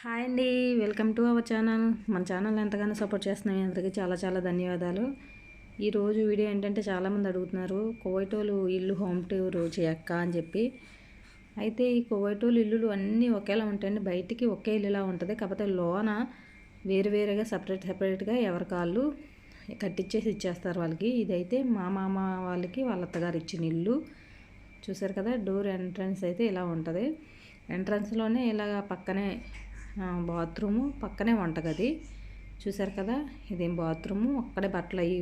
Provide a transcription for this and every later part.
Hi అండి welcome to our channel. మన channel ఎంతగానో సపోర్ట్ చేస్తున్నాం అందరికీ చాలా చాలా ధన్యవాదాలు. ఈరోజు వీడియో ఏంటంటే చాలామంది అడుగుతున్నారు కోవైటోలు ఇల్లు హోమ్ టూర్ చేయక్క అని చెప్పి. అయితే ఈ కోవైటోలు ఇల్లులు అన్నీ ఒకేలా ఉంటాయండి. బయటికి ఒకే ఇల్లులా ఉంటుంది. కాకపోతే లోన వేరు వేరుగా సపరేట్ సపరేట్గా ఎవరి కాళ్ళు కట్టించేసి ఇచ్చేస్తారు వాళ్ళకి. ఇదైతే మా మామ వాళ్ళకి వాళ్ళ అత్తగారు ఇచ్చిన ఇల్లు. చూసారు కదా డోర్ ఎంట్రన్స్ అయితే ఇలా ఉంటుంది. ఎంట్రన్స్లోనే ఇలాగ పక్కనే బాత్రూము పక్కనే వంటగది. చూసారు కదా ఇదేం బాత్రూము? అక్కడే బట్టలు అయ్యి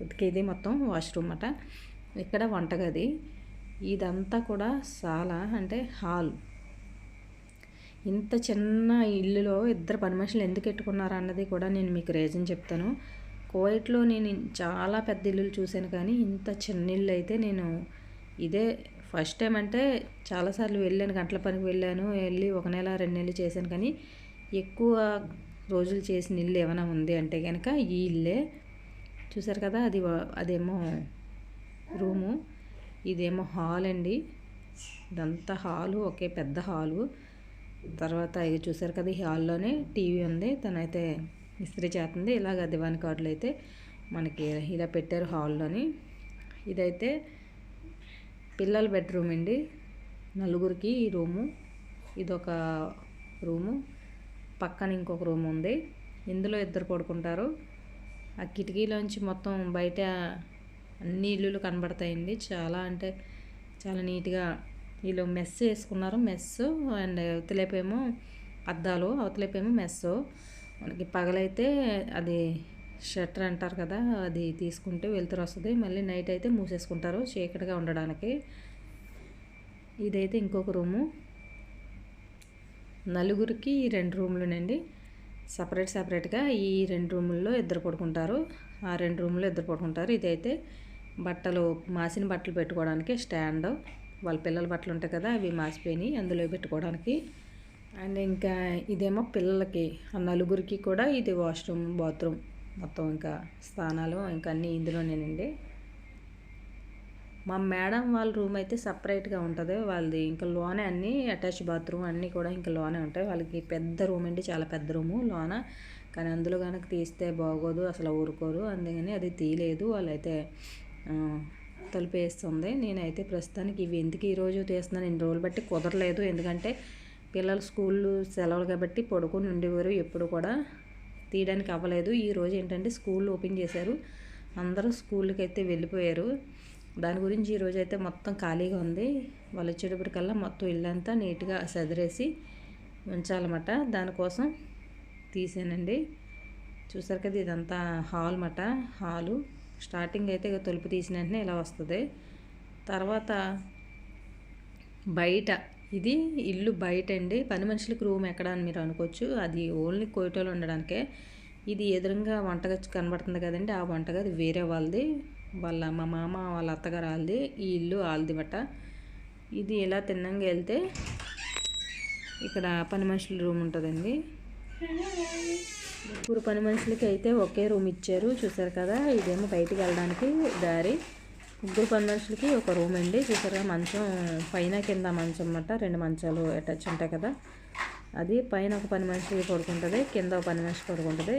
ఉతికేది మొత్తం వాష్రూమ్ అట. ఇక్కడ వంటగది. ఇదంతా కూడా చాలా అంటే హాల్. ఇంత చిన్న ఇల్లులో ఇద్దరు పని మనుషులు ఎందుకు పెట్టుకున్నారు అన్నది కూడా నేను మీకు రీజన్ చెప్తాను. కోయిట్లో నేను చాలా పెద్ద ఇల్లులు చూశాను కానీ ఇంత చిన్న ఇల్లు అయితే నేను ఇదే ఫస్ట్ టైం అంటే చాలాసార్లు వెళ్ళాను గంటల పనికి వెళ్ళాను వెళ్ళి ఒక నెల రెండు నెలలు చేశాను. కానీ ఎక్కువ రోజులు చేసిన ఇల్లు ఏమైనా ఉంది అంటే కనుక ఈ ఇల్లే. చూసారు కదా అది అదేమో రూము ఇదేమో హాల్ అండి. ఇదంతా హాలు ఒకే పెద్ద హాలు. తర్వాత ఇది చూసారు కదా ఈ హాల్లోనే టీవీ ఉంది. తనైతే ఇస్త్రీ చేస్తుంది. ఇలాగ దివాన్ కార్డులు అయితే మనకి ఇలా పెట్టారు హాల్లోని. ఇదైతే పిల్లల బెడ్రూమ్ అండి. నలుగురికి ఈ రూము. ఇదొక రూము. పక్కన ఇంకొక రూమ్ ఉంది. ఇందులో ఇద్దరు పడుకుంటారు. ఆ కిటికీలోంచి మొత్తం బయట అన్ని ఇల్లులు కనబడతాయండి. చాలా అంటే చాలా నీట్గా వీళ్ళు మెస్ వేసుకున్నారు. మెస్ అండ్ అవతలేపేమో అద్దాలు అవతలేపేమో మెస్. మనకి పగలైతే అది షట్టర్ అంటారు కదా అది తీసుకుంటే వెళ్తురు వస్తుంది. మళ్ళీ నైట్ అయితే మూసేసుకుంటారు చీకటిగా ఉండడానికి. ఇదైతే ఇంకొక రూము. నలుగురికి ఈ రెండు రూమ్లునండి. సపరేట్ సపరేట్గా ఈ రెండు రూముల్లో ఇద్దరు పడుకుంటారు. ఆ రెండు రూముల్లో ఇద్దరు పడుకుంటారు. ఇదైతే బట్టలు మాసిన బట్టలు పెట్టుకోవడానికి స్టాండ్. వాళ్ళ పిల్లల బట్టలు ఉంటాయి కదా అవి మాసిపోయినాయి అందులో పెట్టుకోవడానికి. అండ్ ఇంకా ఇదేమో పిల్లలకి ఆ నలుగురికి కూడా ఇది వాష్రూమ్ బాత్రూమ్. మొత్తం ఇంకా స్థానాలు ఇంకా అన్నీ ఇందులోనేనండి. మా మేడం వాళ్ళ రూమ్ అయితే సపరేట్గా ఉంటుంది. వాళ్ళది ఇంకా లోనే అన్నీ అటాచ్ బాత్రూమ్ అన్నీ కూడా ఇంకా లోనే ఉంటాయి. వాళ్ళకి పెద్ద రూమ్ అండి చాలా పెద్ద రూము లోన. కానీ అందులో కనుక తీస్తే బాగోదు అసలు ఊరుకోరు. అందుకని అది తీయలేదు. వాళ్ళైతే తలుపు వేస్తుంది నేనైతే ప్రస్తుతానికి ఇవి ఎందుకు ఈరోజు తీస్తున్నాను? ఇన్ని రోజులు బట్టి కుదరలేదు. ఎందుకంటే పిల్లలు స్కూళ్ళు సెలవులు కాబట్టి పడుకొని ఉండేవారు ఎప్పుడు కూడా. తీయడానికి అవ్వలేదు. ఈరోజు ఏంటంటే స్కూల్ ఓపెన్ చేశారు. అందరూ స్కూల్కి అయితే వెళ్ళిపోయారు. దాని గురించి ఈరోజు అయితే మొత్తం ఖాళీగా ఉంది. వాళ్ళు వచ్చేటప్పటికల్లా మొత్తం ఇల్లంతా నీట్గా సదిరేసి ఉంచాలన్నమాట. దానికోసం తీసానండి. చూసారు కదా ఇదంతా హాల్ మాట హాలు. స్టార్టింగ్ అయితే తలుపు తీసిన వెంటనే ఇలా వస్తుంది. తర్వాత బయట ఇది ఇల్లు బయట అండి పని మనుషులకి రూమ్ ఎక్కడ అని మీరు అనుకోవచ్చు. అది ఓన్లీ కోయటోలు ఉండడానికే. ఇది ఎదురుగా వంటగది కనబడుతుంది కదండి. ఆ వంటగది వేరే వాళ్ళది. వాళ్ళ మా మామ వాళ్ళ అత్తగారు వాళ్ళది. ఈ ఇల్లు వాళ్ళది బట్ట. ఇది ఇలా తిన్నంగా వెళ్తే ఇక్కడ పని మనుషుల రూమ్ ఉంటుందండి. ముగ్గురు పని మనుషులకి అయితే ఒకే రూమ్ ఇచ్చారు. చూసారు కదా? ఇదేమో బయటికి వెళ్ళడానికి దారి. ముగ్గురు పని మనుషులకి ఒక రూమ్ అండి. చూసారా మంచం పైన కింద మంచం అన్నమాట. రెండు మంచాలు అటాచ్ ఉంటాయి కదా. అది పైన ఒక పని మనిషి పడుకుంటుంది కింద ఒక పని మనిషి పడుకుంటుంది.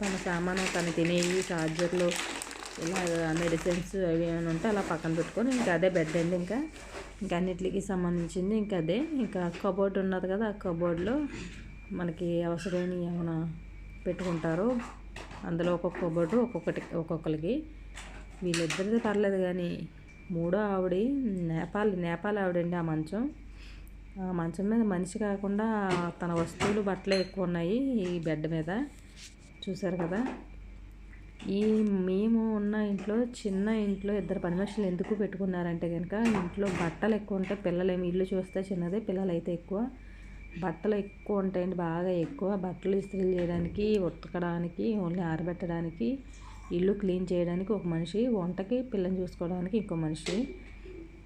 తన సామాను తను తినేవి చార్జర్లు ఇలా మెడిసిన్స్ అవి ఏమైనా ఉంటే అలా పక్కన పెట్టుకొని ఇంకా అదే బెడ్ అండి ఇంకా. ఇంకా అన్నిటికి సంబంధించింది ఇంకా అదే. ఇంకా కబోర్డ్ ఉన్నది కదా ఆ కబోర్డ్లో మనకి అవసరమైన ఏమైనా పెట్టుకుంటారు. అందులో ఒక్కొక్క కబోర్డు ఒక్కొక్కటి ఒక్కొక్కరికి. వీళ్ళిద్దరిది పర్లేదు కానీ మూడో ఆవిడ నేపాల్ నేపాల్ ఆవిడండి ఆ మంచం. ఆ మంచం మీద మనిషి కాకుండా తన వస్తువులు బట్టలే ఎక్కువ ఉన్నాయి ఈ బెడ్ మీద. చూసారు కదా? ఈ మేము ఉన్న ఇంట్లో చిన్న ఇంట్లో ఇద్దరు పని మనుషులు ఎందుకు పెట్టుకున్నారంటే కనుక ఇంట్లో బట్టలు ఎక్కువ ఉంటాయి పిల్లలు ఏమి ఇల్లు చూస్తే చిన్నదే పిల్లలు అయితే ఎక్కువ. బట్టలు ఎక్కువ ఉంటాయండి బాగా ఎక్కువ. బట్టలు ఇస్త్రీ చేయడానికి ఉతకడానికి ఓన్లీ ఆరబెట్టడానికి. ఇల్లు క్లీన్ చేయడానికి ఒక మనిషి వంటకి పిల్లని చూసుకోవడానికి ఇంకో మనిషి.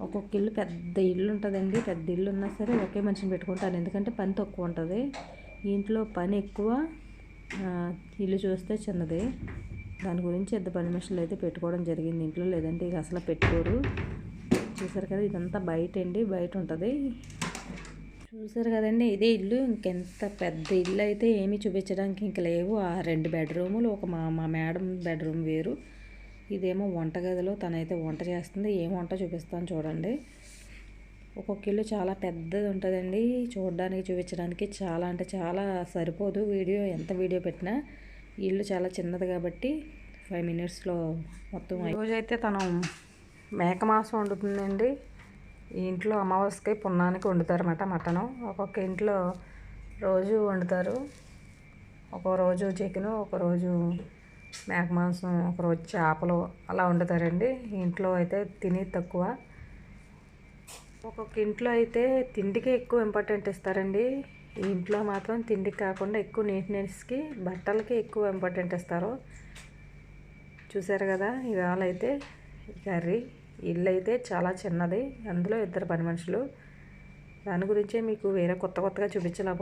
ఒక్కొక్క ఇల్లు పెద్ద ఇల్లు ఉంటుందండి. పెద్ద ఇల్లు ఉన్నా సరే ఒకే మనిషిని పెట్టుకుంటాను ఎందుకంటే పని తక్కువ ఉంటుంది. ఇంట్లో పని ఎక్కువ ఇల్లు చూస్తే చిన్నది. దాని గురించి పెద్ద పని మనుషులు అయితే పెట్టుకోవడం జరిగింది ఇంట్లో. లేదంటే ఇక అసలు పెట్టుకోరు చూసారు కదా ఇదంతా బయట అండి బయట ఉంటుంది. చూసారు కదండి ఇదే ఇల్లు. ఇంకెంత పెద్ద ఇల్లు అయితే ఏమీ చూపించడానికి ఇంక లేవు. ఆ రెండు బెడ్రూములు ఒక మా మా మేడం బెడ్రూమ్ వేరు. ఇదేమో వంటగదిలో తనైతే వంట చేస్తుంది. ఏం వంట చూపిస్తాను చూడండి. ఒక్కొక్క ఇల్లు చాలా పెద్దది ఉంటుందండి. చూడడానికి చూపించడానికి చాలా అంటే చాలా సరిపోదు వీడియో. ఎంత వీడియో పెట్టినా ఇల్లు చాలా చిన్నది కాబట్టి ఫైవ్ మినిట్స్లో మొత్తం రోజైతే తను మేక మాంసం వండుతుందండి. ఈ ఇంట్లో అమావాస్యకి పున్నానికి వండుతారన్నమాట మటను. ఒక్కొక్క ఇంట్లో రోజు వండుతారు. ఒక్కొక్క రోజు చికెను ఒక రోజు మేక మాంసం ఒక రోజు చేపలు అలా వండుతారండి. ఇంట్లో అయితే తిని తక్కువ. ఒక్కొక్క ఇంట్లో అయితే తిండికి ఎక్కువ ఇంపార్టెంట్ ఇస్తారండి. ఈ ఇంట్లో మాత్రం తిండికి కాకుండా ఎక్కువ నీట్నెస్కి బట్టలకి ఎక్కువ ఇంపార్టెంట్ ఇస్తారు. చూసారు కదా ఇవాళ అయితే కర్రీ. ఇల్లు అయితే చాలా చిన్నది. అందులో ఇద్దరు పని మనుషులు. దాని గురించే మీకు వేరే కొత్త కొత్తగా చూపించలేకపోతున్నాను.